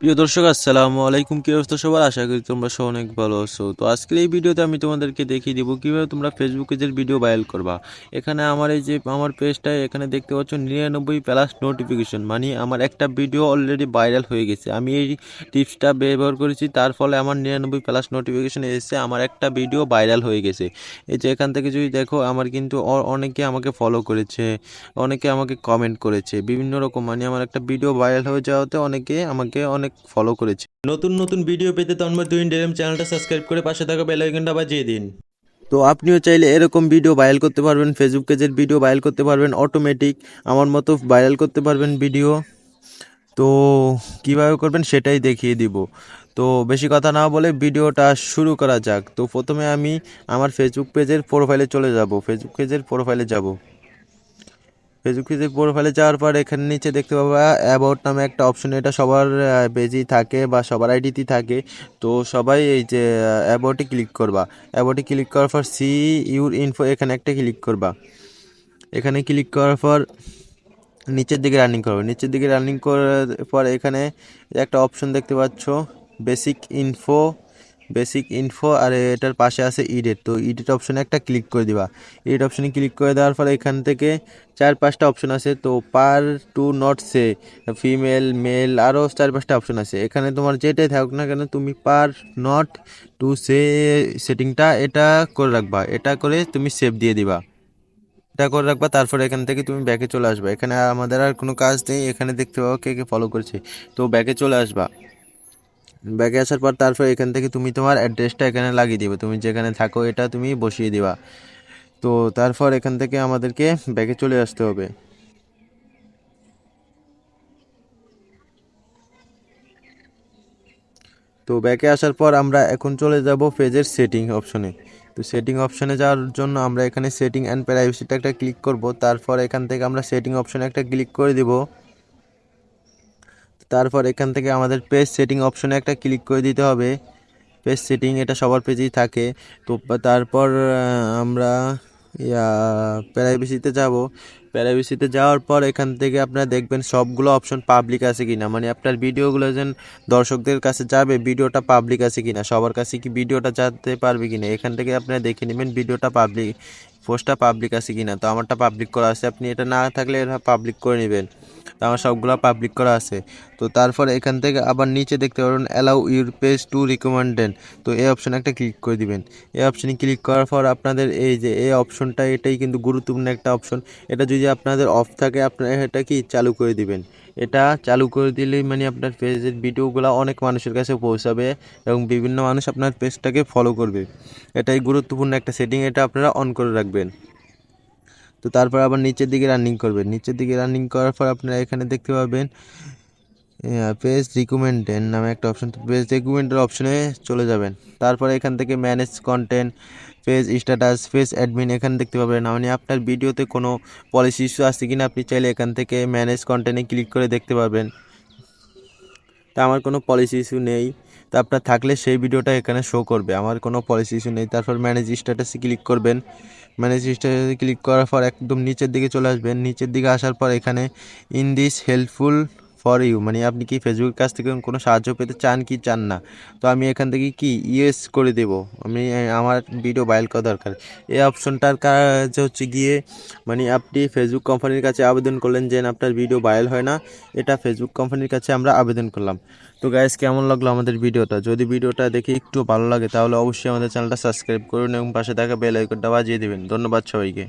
প্রিয় দর্শক, আসসালামু আলাইকুম। কি অবস্থা সবার? আশা করি তোমরা সব অনেক ভালো আছো। তো আজকের এই ভিডিওতে আমি তোমাদেরকে দেখিয়ে দিব কীভাবে তোমরা ফেসবুকে যে ভিডিও ভাইরাল করবা। এখানে আমার এই যে আমার পেজটায় এখানে দেখতে পাচ্ছ নিরানব্বই প্লাস নোটিফিকেশন মানে আমার একটা ভিডিও অলরেডি ভাইরাল হয়ে গেছে। আমি এই টিপসটা ব্যবহার করেছি, তার ফলে আমার নিরানব্বই প্লাস নোটিফিকেশন এসেছে, আমার একটা ভিডিও ভাইরাল হয়ে গেছে। এই যে এখান থেকে যদি দেখো, আমার কিন্তু অনেকে আমাকে ফলো করেছে, অনেকে আমাকে কমেন্ট করেছে। বিভিন্ন রকম মানে আমার একটা ভিডিও ভাইরাল হয়ে যাওয়াতে অনেকে আমাকে, অনেক ফলো করেছে। নতুন নতুন ভিডিও পেতে তন্ময় দুই ডেম চ্যানেলটা সাবস্ক্রাইব করে পাশে থাকা বেল আইকনটা বাজিয়ে দিন। তো আপনিও চাইলে এরকম ভিডিও ভাইরাল করতে পারবেন ফেসবুক পেজের ভিডিও ভাইরাল করতে পারবেন অটোমেটিক আমার মতো ভাইরাল করতে পারবেন ভিডিও তো কীভাবে করবেন সেটাই দেখিয়ে দিব। তো বেশি কথা না বলে ভিডিওটা শুরু করা যাক। তো প্রথমে আমি আমার ফেসবুক পেজের প্রোফাইলে চলে যাব। ফেসবুক পেজের প্রোফাইলে যাব। ফেসবুক প্রোফাইলে যাওয়ার পর এখানে নিচে দেখতে পাবা অ্যাবাউট নামে একটা অপশন এটা সবার পেজেই থাকে বা সবার আইডিতেই থাকে। তো সবাই এই যে অ্যাবাউটে ক্লিক করবা। অ্যাবাউটে ক্লিক করার পর সি ইউর ইনফো এখানে একটা ক্লিক করবা। এখানে ক্লিক করার পর নিচের দিকে রানিং করবে। নিচের দিকে রানিং করার পর এখানে একটা অপশন দেখতে পাচ্ছ বেসিক ইনফো বেসিক ইনফো আর এটার পাশে আছে ইডেট তো ইডেট অপশনে একটা ক্লিক করে দিবা। ইডিট অপশনে ক্লিক করে দেওয়ার পরে এখান থেকে চার পাঁচটা অপশন আছে। তো prefer to not say female male আরও চার পাঁচটা অপশন আছে। এখানে তোমার যেটাই থাকুক না কেন, তুমি পার নট টু সে সেটিংটা এটা করে রাখবা। এটা করে তুমি সেভ দিয়ে দিবা। এটা করে রাখবা, তারপরে এখান থেকে তুমি ব্যাকে চলে আসবা। এখানে আমাদের আর কোনো কাজ নেই। এখানে দেখতে পাবো কে কে ফলো করেছে। তো ব্যাকে চলে আসবা। ব্যাকে আসার পর তারপর এখান থেকে তুমি তোমার অ্যাড্রেসটা এখানে লাগিয়ে দিবে। তুমি যেখানে থাকো এটা তুমি বসিয়ে দিবা। তো তারপর এখান থেকে আমাদেরকে ব্যাগে চলে আসতে হবে। তো ব্যাকে আসার পর আমরা এখন চলে যাব পেজের সেটিং অপশনে তো সেটিং অপশনে যাওয়ার জন্য আমরা এখানে সেটিং অ্যান্ড প্রাইভেসিটা একটা ক্লিক করব। তারপর এখান থেকে আমরা সেটিং অপশনে একটা ক্লিক করে দিব। তারপর এখান থেকে আমাদের পেজ সেটিং অপশনে একটা ক্লিক করে দিতে হবে। পেজ সেটিং এটা সবার পেজেই থাকে। তো তারপর আমরা প্রাইভেসিতে যাব। প্রাইভেসিতে যাওয়ার পর এখান থেকে আপনারা দেখবেন সবগুলো অপশন পাবলিক আছে কি না মানে আপনার ভিডিওগুলো যেন দর্শকদের কাছে যাবে, ভিডিওটা পাবলিক আছে কি না সবার কাছে কি ভিডিওটা যেতে পারবে কি না এখান থেকে আপনারা দেখে নেবেন ভিডিওটা পাবলিক পোস্টটা পাবলিক আছে কি না তো আমারটা পাবলিক করা আছে। আপনি এটা না থাকলে এটা পাবলিক করে নেবেন। তো সবগুলো পাবলিক করা আছে। তো তারপর এখান থেকে আবার নিচে দেখতে পারবেন allow your page to recommended তো এই অপশনে একটা ক্লিক করে দিবেন। এই অপশনে ক্লিক করার পর আপনাদের এই যে এই অপশনটা এটাই কিন্তু গুরুত্বপূর্ণ একটা অপশন এটা যদি আপনাদের অফ থাকে, আপনারা এটা কি চালু করে দিবেন। এটা চালু করে দিলেই মানে আপনার পেজের ভিডিওগুলো অনেক মানুষের কাছে পৌঁছাবে এবং বিভিন্ন মানুষ আপনার পেজটাকে ফলো করবে। এটাই গুরুত্বপূর্ণ একটা সেটিং এটা আপনারা অন করে রাখবেন। তো তারপর আবার নিচের দিকে রানিং করবেন নিচের দিকে রানিং করার পর আপনারা এখানে দেখতে পাবেন পেজ রিকমেন্ডেড নামে একটা অপশন পেজ রিকমেন্ডের অপশনে চলে যাবেন। তারপরে এখান থেকে manage content page status page admin এখানে দেখতে পাবেন। মানে আপনার ভিডিওতে কোনো পলিসি ইস্যু আছে কিনা আপনি চাইলে এখান থেকে ম্যানেজ কন্টেন্টে ক্লিক করে দেখতে পাবেন তা আমার কোনো পলিসি ইস্যু নেই। তা আপনার থাকলে সেই ভিডিওটা এখানে শো করবে। আমার কোনো পলিসি ইস্যু নেই। তারপর ম্যানেজ স্ট্যাটাসে ক্লিক করবেন। ম্যানেজ স্ট্যাটাসে ক্লিক করার পর একদম নিচের দিকে চলে আসবেন। নিচের দিকে আসার পর এখানে is this helpful for you মানে আপনি কি ফেসবুকের কাছ থেকে কোনো সাহায্য পেতে চান কি চান না? তো আমি এখান থেকে কি ইয়েস করে দেব? আমি আমার ভিডিও ভাইরাল করা দরকার। এই অপশনটার কাজ হচ্ছে গিয়ে মানে আপনি ফেসবুক কোম্পানির কাছে আবেদন করলেন যে আপনার ভিডিও ভাইরাল হয় না, এটা ফেসবুক কোম্পানির কাছে আমরা আবেদন করলাম। তো গাইস কেমন লাগল আমাদের ভিডিওটা যদি ভিডিওটা দেখে একটু ভালো লাগে, তাহলে অবশ্যই আমাদের চ্যানেলটা সাবস্ক্রাইব করুন এবং পাশে থাকা বেল আইকনটা বাজিয়ে দেবেন। ধন্যবাদ সবাইকে।